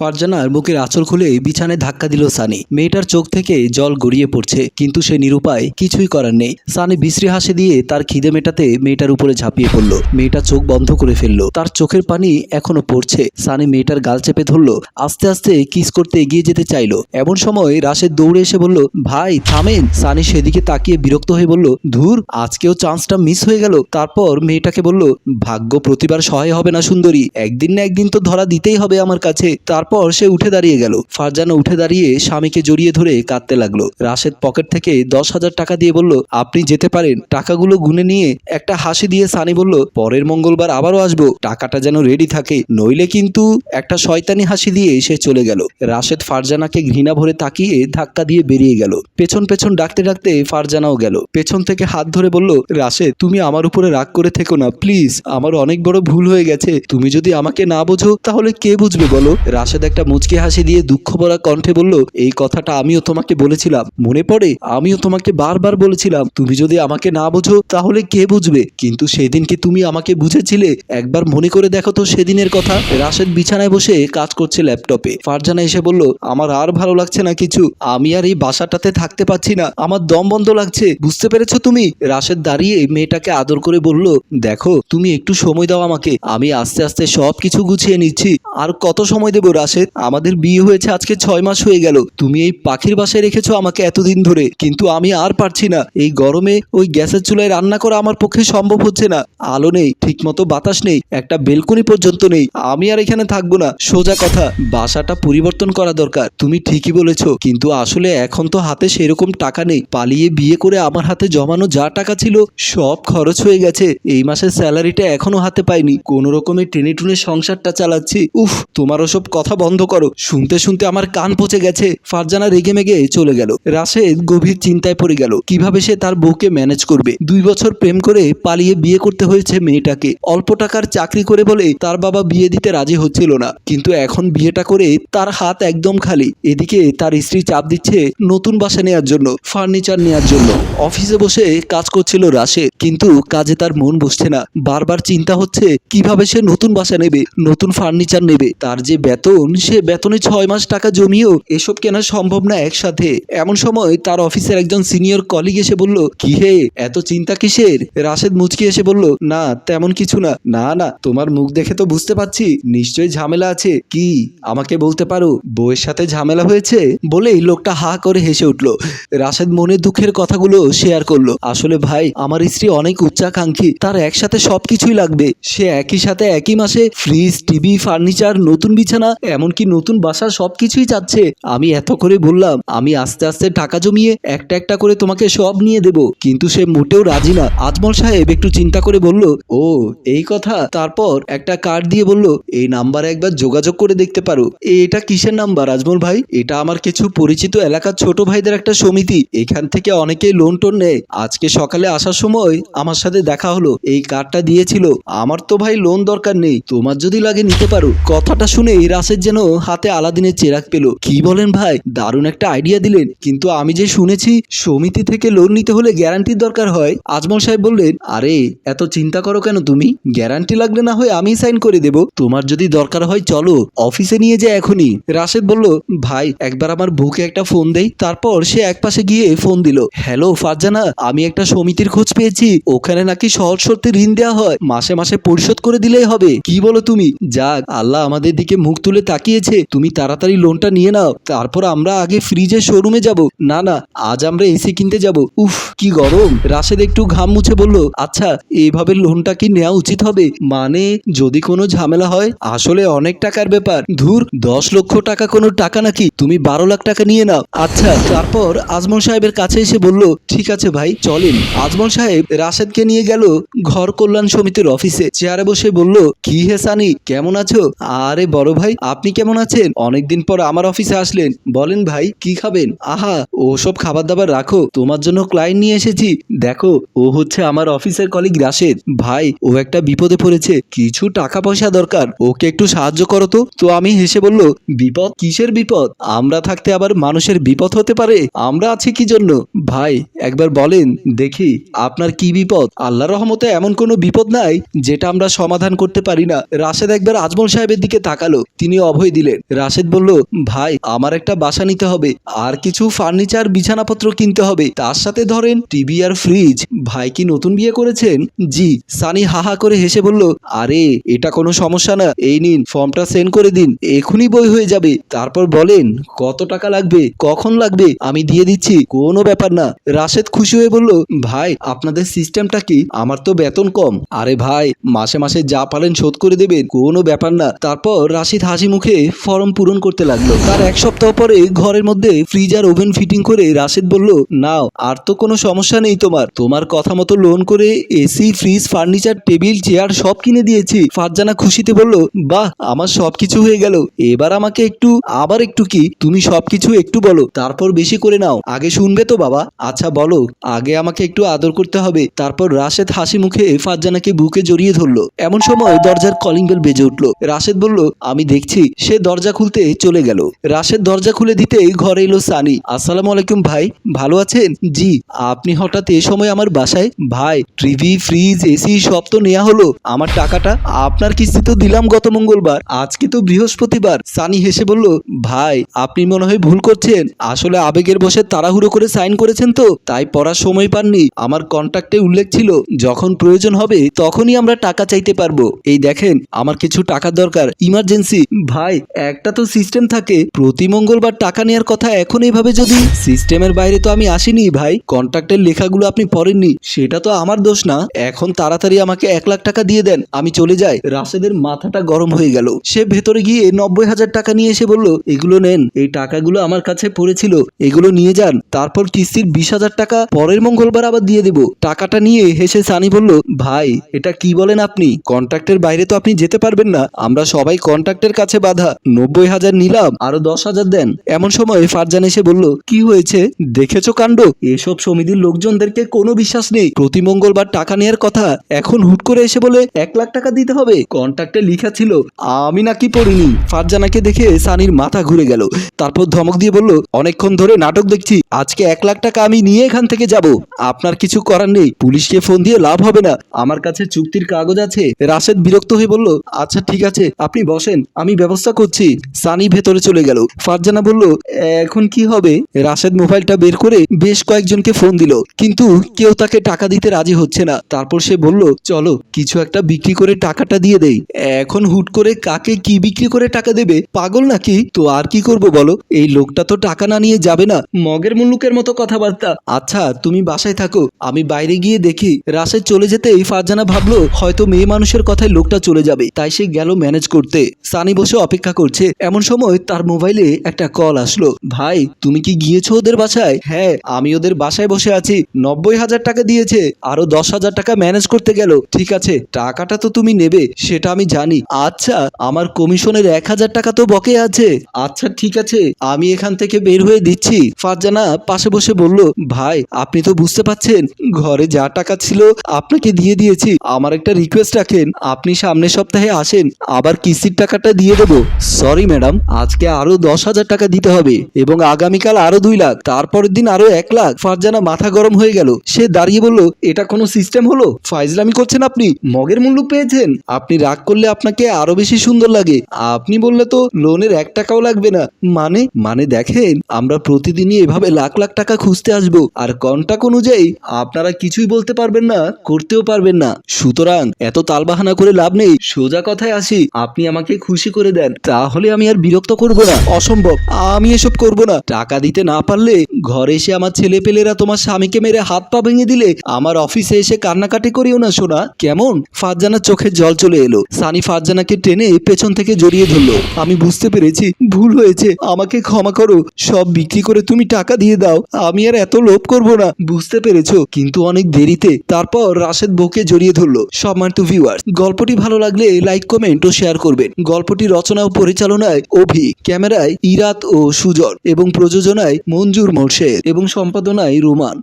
ফারজানার বুকের আঁচল খুলে বিছানায় ধাক্কা দিল সানি। মেয়েটার চোখ থেকে জল গড়িয়ে পড়ছে, কিন্তু সে নিরুপায় কিছুই করার নেই। সানি বিশ্রী হাসি দিয়ে তার খিদে মেটাতে মেয়েটার উপরে ঝাঁপিয়ে পড়ল। মেয়েটা চোখ বন্ধ করে ফেলল। তার চোখের পানি এখনও পড়ছে। সানি মেয়েটার গাল চেপে ধরলো, আস্তে আস্তে কিস করতে এগিয়ে যেতে চাইলো। এমন সময় রাশেদ দৌড়ে এসে বলল, ভাই, থামেন। সানি সেদিকে তাকিয়ে বিরক্ত হয়ে বলল, ধুর, আজকেও চান্সটা মিস হয়ে গেল। তারপর মেয়েটাকে বলল, ভাগ্য প্রতিবার সহায় হবে না সুন্দরী। একদিন না একদিন তো ধরা দিতেই হবে আমার কাছে। তারপর সে উঠে দাঁড়িয়ে গেল। ফারজানা উঠে দাঁড়িয়ে স্বামীকে জড়িয়ে ধরে কাঁদতে লাগল। রাশেদ পকেট থেকে দশ হাজার টাকা দিয়ে বলল, আপনি যেতে পারেন। টাকাগুলো গুনে নিয়ে একটা হাসি দিয়ে সানি বলল, পরের মঙ্গলবার আবারও আসব। টাকাটা যেন রেডি থাকে। নইলে কিন্তু একটা শয়তানি হাসি দিয়ে সে চলে গেল। রাশেদ ফারজানাকে ঘৃণা ভরে তাকিয়ে ধাক্কা দিয়ে বেরিয়ে গেল। পেছন পেছন ডাকতে ডাকতে ফারজানাও গেল। পেছন থেকে হাত ধরে বলল, রাশেদ, তুমি আমার উপরে রাগ করে থেকো না, প্লিজ। আমার অনেক বড় ভুল হয়ে গেছে। তুমি যদি আমাকে না বোঝো, তাহলে কে বুঝবে বলো? রাশেদ একটা মুচকি হাসি দিয়ে দুঃখ ভরা কণ্ঠে বলল, এই কথাটা আমিও তোমাকে বলেছিলাম। মনে পড়ে? আমিও তোমাকে বারবার বলেছিলাম। তুমি যদি আমাকে না বোঝো, তাহলে কে বুঝবে? কিন্তু সেদিন কি তুমি আমাকে বুঝেছিলে? একবার মনে করে দেখো তো সেদিনের কথা। রাশেদ বিছানায় বসে কাজ করছে ল্যাপটপে। ফারজানা এসে বলল, আমার আর ভালো লাগছে না কিছু। আমি আর এই বাসাটাতে থাকতে পারছি না। আমার দম বন্ধ লাগছে। বুঝতে পেরেছ তুমি? রাশেদ দাঁড়িয়ে মেয়েটাকে আদর করে বলল, দেখো, তুমি একটু সময় দাও আমাকে। আমি আস্তে আস্তে সব কিছু গুছিয়ে নিচ্ছি। আর কত সময় দেবো রাশেদ, আমাদের বিয়ে হয়েছে আজকে ছয় মাস হয়ে গেল। তুমি এই পাখির বাসায় রেখেছো আমাকে এতদিন ধরে, কিন্তু আমি আর পারছি না। এই গরমে ওই গ্যাসের চুলায় রান্না করা আমার পক্ষে সম্ভব হচ্ছে না। আলো নেই, ঠিকমতো বাতাস নেই, একটা বেলকনি পর্যন্ত নেই। আমি আর এখানে থাকব না। সোজা কথা, বাসাটা পরিবর্তন করা দরকার। তুমি ঠিকই বলেছ, কিন্তু আসলে এখন তো হাতে সেরকম টাকা নেই। পালিয়ে বিয়ে করে আমার হাতে জমানো যা টাকা ছিল, সব খরচ হয়ে গেছে। এই মাসের স্যালারিটা এখনও হাতে পাইনি। কোন রকমের টেনে টুনে সংসারটা চালাচ্ছি। উফ, তোমার ওসব কথা বন্ধ করো। শুনতে শুনতে আমার কান পচে গেছে। ফারজানা রেগে মেগে চলে গেল। রাশেদ গভীর চিন্তায় পড়ে গেল, কীভাবে সে তার বউকে ম্যানেজ করবে? দুই বছর প্রেম করে পালিয়ে বিয়ে করতে হয়েছে মেয়েটাকে। অল্প টাকার চাকরি করে বলে তার বাবা বিয়ে দিতে রাজি হচ্ছিল না। কিন্তু এখন বিয়েটা করে তার হাত একদম খালি। এদিকে তার স্ত্রী চাপ দিচ্ছে নতুন বাসা নেওয়ার জন্য ফার্নিচার নেওয়ার জন্য। অফিসে বসে কাজ করছিল রাশেদ, কিন্তু কাজে তার মন বসছে না। বারবার চিন্তা হচ্ছে, কীভাবে সে নতুন বাসা নেবে, নতুন ফার্নিচার নেবে। তার যে বেতন সে বেতনে ছয় মাস টাকা জমিয়েও এসব কেনা সম্ভব না একসাথে। এমন সময় তার অফিসের একজন সিনিয়র কলিগ এসে বলল, কি হে, এত চিন্তা কিসের? রাশেদ মুচকি এসে বলল, না, তেমন কিছু না। না না, তোমার মুখ দেখে তো বুঝতে পারছি, নিশ্চয়ই ঝামেলা আছে। কি, আমাকে বলতে পারো, বউয়ের সাথে ঝামেলা হয়েছে? বলেই লোকটা হা করে হেসে উঠল। রাশেদ মনে দুঃখের কথাগুলো শেয়ার করল। আসলে ভাই, আমার স্ত্রী অনেক উচ্চাকাঙ্ক্ষী। তার একসাথে সবকিছুই লাগবে। সে একই সাথে একই মাসে ফ্রিজ টিভি ফার্নিচার নতুন বিছানা এমনকি নতুন বাসা সব কিছুই চাচ্ছে। আমি এত করে বললাম, আমি আস্তে আস্তে টাকা জমিয়ে একটা একটা করে তোমাকে সব নিয়ে দেব, কিন্তু সে মোটেও রাজি না। আজমল সাহেব একটু চিন্তা করে বলল, ও, এই কথা? তারপর একটা কার্ড দিয়ে বলল, এই নাম্বারে একবার যোগাযোগ করে দেখতে পারো। এটা কিসের নাম্বার আজমল ভাই? এটা আমার কিছু পরিচিত এলাকার ছোট ভাইদের একটা সমিতি। এখান থেকে অনেকেই লোন টোন নেয়। আজকে সকালে আসার সময় আমার সাথে দেখা হলো। এই কার্ডটা দিয়েছিল। আমার তো ভাই লোন দরকার নেই। তোমার যদি লাগে নিতে পারো। কথাটা শুনে এই রাসের যেন হাতে আলাদিনের চেরাক পেল। কি বলেন ভাই? দারুণ একটা আইডিয়া দিলেন। কিন্তু আমি যে শুনেছি, সমিতি থেকে লোন নিতে হলে গ্যারান্টির দরকার হয়। আজমল সাহেব বললেন, আরে, এত চিন্তা করো কেন তুমি? গ্যারান্টি লাগলে না হয় আমি সাইন করে দেব। তোমার যদি দরকার হয়, চলো অফিসে নিয়ে যায় এখনই। রাশেদ বলল, ভাই, একবার আমার বুকে একটা ফোন দেই। তারপর সে একপাশে গিয়ে ফোন দিল হ্যালো ফারজানা, আমি একটা সমিতির খোঁজ পেয়েছি। ওখানে নাকি সহজ শর্তে ঋণ দেওয়া হয়। মাসে মাসে পরিশোধ করে দিলেই হবে। কি বলো তুমি? যাক, আল্লাহ আমাদের দিকে মুখ তুলে তাকিয়েছে, তুমি তাড়াতাড়ি লোনটা নিয়ে নাও, তারপর আমরা আগে ফ্রিজের শোরুমে যাব। না না, আজ আমরা এসি কিনতে যাব। উফ, কি গরম! রাশেদ একটু ঘাম মুছে বলল আচ্ছা এইভাবে লোনটা কি নেওয়া উচিত হবে? মানে যদি কোনো ঝামেলা হয়, আসলে অনেক টাকার ব্যাপার। ধুর, দশ লক্ষ টাকা কোনো টাকা নাকি? তুমি বারো লাখ টাকা নিয়ে নাও। আচ্ছা তারপর আজমল সাহেবের কাছে এসে বলল, ঠিক আছে ভাই, চলেন। আজমল সাহেব রাশেদকে নিয়ে গেল ঘর কল্যাণ সমিতির অফিসে। চেয়ারে বসে বলল, কি হে সানি, কেমন আছো? আরে বড় ভাই আপনি কেমন আছেন? অনেকদিন পর আমার অফিসে আসলেন। বলেন ভাই, কি খাবেন? আহা, ওসব খাবার দাবার রাখো। তোমার জন্য ক্লায়েন্ট নিয়ে এসেছি। দেখো, ও হচ্ছে আমার অফিসের কলিগ রাশেদ। ভাই, ও একটা বিপদে পড়েছে। কিছু টাকা পয়সা দরকার। ওকে একটু সাহায্য করো তো। তো আমি হেসে বলল, বিপদ কিসের বিপদ? আমরা থাকতে আবার মানুষের বিপদ হতে পারে? আমরা আছি কি জন্য? ভাই, একবার বলেন, দেখি, আপনার কি বিপদ? আল্লাহ রহমতে এমন কোনো বিপদ নাই, যেটা আমরা সমাধান করতে পারি না। রাশেদ একবার আজমল সাহেবের দিকে তাকালো। তিনি অভয় দিলেন। রাশেদ বলল, ভাই, আমার একটা বাসা নিতে হবে। আর কিছু ফার্নিচার, বিছানাপত্র কিনতে হবে। তার সাথে ধরেন, টিভি আর ফ্রিজ। ভাই কি নতুন বিয়ে করেছেন? জি। সানি হাহা করে হেসে বলল, আরে, এটা কোনো সমস্যা না। এই নিন, ফর্মটা সেন্ড করে দিন। এখনই বই হয়ে যাবে। তারপর বলেন, কত টাকা লাগবে? কখন লাগবে? আমি দিয়ে দিচ্ছি। কোনো ব্যাপার না। রাশেদ খুশি হয়ে বলল, ভাই, আপনাদের সিস্টেমটা কি? আমার তো বেতন কম। আরে ভাই, মাসে মাসে যা পারেন শোধ করে দেবেন। কোনো ব্যাপার না। তারপর রাশিদ হাসি মুখে ফর্ম পূরণ করতে লাগল। তার এক সপ্তাহ পরে ঘরের মধ্যে ফ্রিজ আর ওভেন ফিটিং করে রাশেদ বলল, নাও, আর তো কোনো সমস্যা নেই তোমার। তোমার কথা মতো লোন করে AC fridge furniture table chair সব কিনে দিয়েছি। ফারজানা খুশিতে বলল, বাহ, আমার সবকিছু হয়ে গেল। এবার আমাকে একটু, আবার একটু কি? তুমি সবকিছু একটু বলো, তারপর বেশি করে নাও। আগে শুনবে তো বাবা। আচ্ছা বলো, আগে আমাকে একটু আদর করতে হবে। তারপর রাশেদ হাসি মুখে ফারজানাকে বুকে জড়িয়ে ধরলো। এমন সময় দরজার কলিং বেল বেজে উঠল। রাশেদ বলল, আমি দেখছি সে দরজা খুলতে চলে গেল। রাশেদ দরজা খুলে দিতেই ঘরে এলো সানি। আসসালামু আলাইকুম ভাই, ভালো আছেন? জি, আপনি হঠাৎ এ সময় আমার বাসায়? ভাই, টিভি, ফ্রিজ এসি সব তো নেওয়া হলো। আমার টাকাটা আপনার কিস্তি তো দিলাম গত মঙ্গলবার, আজকে তো বৃহস্পতিবার। সানি হেসে বলল, ভাই, আপনি মনে হয় ভুল করছেন। আসলে আবেগের বসে তাড়াহুড়ো করে সাইন করেছেন তো, তাই পড়ার সময় পাননি। আমার কন্ট্রাক্টে উল্লেখ ছিল, যখন প্রয়োজন হবে তখনই আমরা টাকা চাইতে পারব। এই দেখেন, আমার কিছু টাকার দরকার, ইমার্জেন্সি ভাই, একটা তো সিস্টেম থাকে। প্রতি মঙ্গলবার টাকা নেওয়ার কথা এখন এইভাবে যদি? সিস্টেমের বাইরে তো আমি আসিনি ভাই। কন্ট্রাক্টের লেখাগুলো আপনি পড়েননি। সেটা তো আমার দোষ না। এখন তাড়াতাড়ি আমাকে এক লাখ টাকা দিয়ে দেন। আমি চলে যাই। রাশেদের মাথাটা গরম হয়ে গেল। সে ভেতরে গিয়ে নব্বই হাজার টাকা নিয়ে এসে বলল, এগুলো নেন। এই টাকাগুলো আমার কাছে পড়েছিল। এগুলো নিয়ে যান। তারপর কিস্তির বিশ হাজার টাকা পরের মঙ্গলবার আবার দিয়ে দেব। টাকাটা নিয়ে হেসে সানি বলল, ভাই, এটা কি বলেন আপনি? কন্ট্রাক্টের বাইরে তো আপনি যেতে পারবেন না। আমরা সবাই কন্ট্রাক্টের কাছে বাধা। নব্বই হাজার নিলাম, আরও দশ হাজার দেন। এমন সময় ফারজান এসে বলল, কি হয়েছে? দেখেছ কাণ্ড? এসব সমিতির লোকজনদেরকে কোনো বিশ্বাস নেই। প্রতি মঙ্গলবার টাকা নেওয়ার কথা এখন হুট করে এসে বলে, এক লাখ টাকা দিতে হবে। কন্ট্রাক্টে লিখা ছিল, আমি নাকি পড়িনি। ফারজানাকে দেখে সানির মাথা ঘুরে গেল। তারপর ধমক দিয়ে বলল, অনেকক্ষণ ধরে নাটক দেখছি। আজকে এক লাখ টাকা আমি নিয়ে এখান থেকে যাব। আপনার কিছু করার নেই। পুলিশকে ফোন দিয়ে লাভ হবে না। আমার কাছে চুক্তির কাগজ আছে। রাশেদ বিরক্ত হয়ে বলল আচ্ছা ঠিক আছে। আপনি বসেন। আমি ব্যবস্থা করছি। সানি ভেতরে চলে গেল। ফারজানা বলল এখন কি হবে? রাশেদ মোবাইলটা বের করে বেশ কয়েকজনকে ফোন দিল। কিন্তু কেউ তাকে টাকা দিতে রাজি হচ্ছে না। তারপর সে বলল, চলো, কিছু একটা বিক্রি করে টাকাটা দিয়ে দেই। এখন হুট করে কাকে কি বিক্রি করে টাকা দেবে? পাগল নাকি? তো আর কি করব বলো? এই লোকটা তো টাকা না নিয়ে যাবে না। মগের মুল্লুকের মতো কথাবার্তা। আচ্ছা তুমি বাসায় থাকো। আমি বাইরে গিয়ে দেখি। রাশেদ চলে যেতেই ফারজানা ভাবলো, হয়তো মেয়ে মানুষের কথায় লোকটা চলে যাবে। তাই সে গেল ম্যানেজ করতে। সানি বসে অপেক্ষা করছে। এমন সময় তার মোবাইলে একটা কল আসলো। ভাই, তুমি কি গিয়েছো ওদের বাসায়? হ্যাঁ আমি ওদের বাসায় বসে আছি। নব্বই হাজার টাকা দিয়েছে, আরও দশ হাজার টাকা ম্যানেজ করতে গেল। ঠিক আছে, টাকাটা তো তুমি নেবে, সেটা আমি জানি। আচ্ছা আমার কমিশনের এক হাজার টাকা তো বকে আছে। আচ্ছা ঠিক আছে, আমি এখান থেকে বের হয়ে দিচ্ছি। ফারজানা পাশে বসে বলল, ভাই, আপনি তো বুঝতে পাচ্ছেন ঘরে যা টাকা ছিল আপনাকে দিয়ে দিয়েছি। আমার একটা রিকোয়েস্ট রাখেন, আপনি সামনের সপ্তাহে আসেন, আবার কিস্তির টাকাটা দিয়ে দেবো সরি ম্যাডাম আজকে আরও দশ হাজার টাকা দিতে হবে এবং আগামীকাল আরও দুই লাখ, তারপরের দিন আরও এক লাখ। ফারজানা মাথা গরম হয়ে গেল। সে দাঁড়িয়ে বলল, এটা কোনো সিস্টেম হলো? ফাইজলামি করছেন আপনি? মগের মূল্য পেয়েছেন? আপনি রাগ করলে আপনাকে আরও বেশি সুন্দর লাগে। আপনি বললে তো লোনের এক টাকাও লাগবে না। মানে মানে দেখেন, আমরা প্রতিদিনই এভাবে লাখ লাখ টাকা খুঁজতে আসব। আর কন্টাক্ট অনুযায়ী আপনারা কিছুই বলতে পারবেন না, করতেও পারবেন না। সুতরাং এত তালবাহানা করে লাভ নেই। সোজা কথায় আসি, আপনি আমাকে খুশি করে দেন। তাহলে আমি আর বিরক্ত করব না। অসম্ভব আমি এসব করব না। টাকা দিতে না পারলে ঘরে এসে আমার ছেলে পেলেরা তোমার স্বামীকে মেরে হাত পা ভেঙে দিলে আমার অফিসে এসে কান্নাকাটি করিও না শোনা কেমন? ফারজানার চোখে জল চলে এলো। সানি ফারজানাকে টেনে পেছন থেকে জড়িয়ে ধরলো। আমি বুঝতে পেরেছি ভুল হয়েছে। আমাকে ক্ষমা করো। সব বিক্রি করে তুমি টাকা দিয়ে দাও। আমি আর এত লোভ করব না। বুঝতে পেরেছ? কিন্তু অনেক দেরিতে। তারপর রাশেদ বউকে জড়িয়ে ধরলো। সম্মানিত ভিউয়ার্স গল্পটি ভালো লাগলে লাইক কমেন্ট ও শেয়ার করবেন। গল্পটি রচনা ও পরিচালনায় অভি, ক্যামেরায় ইরাত ও সুজন এবং প্রযোজনায় মঞ্জুর মোর্শেদ এবং সম্পাদনায় রোমান।